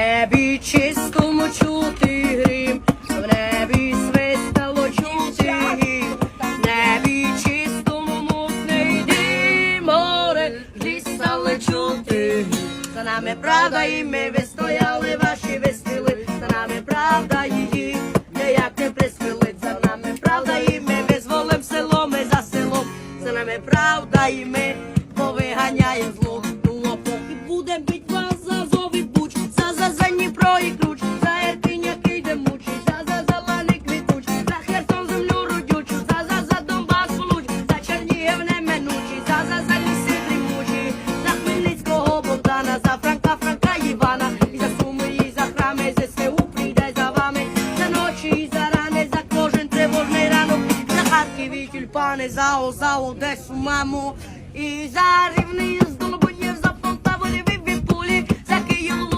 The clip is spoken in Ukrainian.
небі чистому чути грім, в небі свистало чути гім, в небі чистому мутний дим, море стали чути гім. За нами правда і ми вистояли ваші вистріли, за нами правда її, ніяк не присвілить, за нами правда і ми визволим село, ми за селом, за нами правда і ми повиганяєм зло. Ну, а поки будем бить Харків тюльпани, за зао, десь Одесу, маму, і за рівний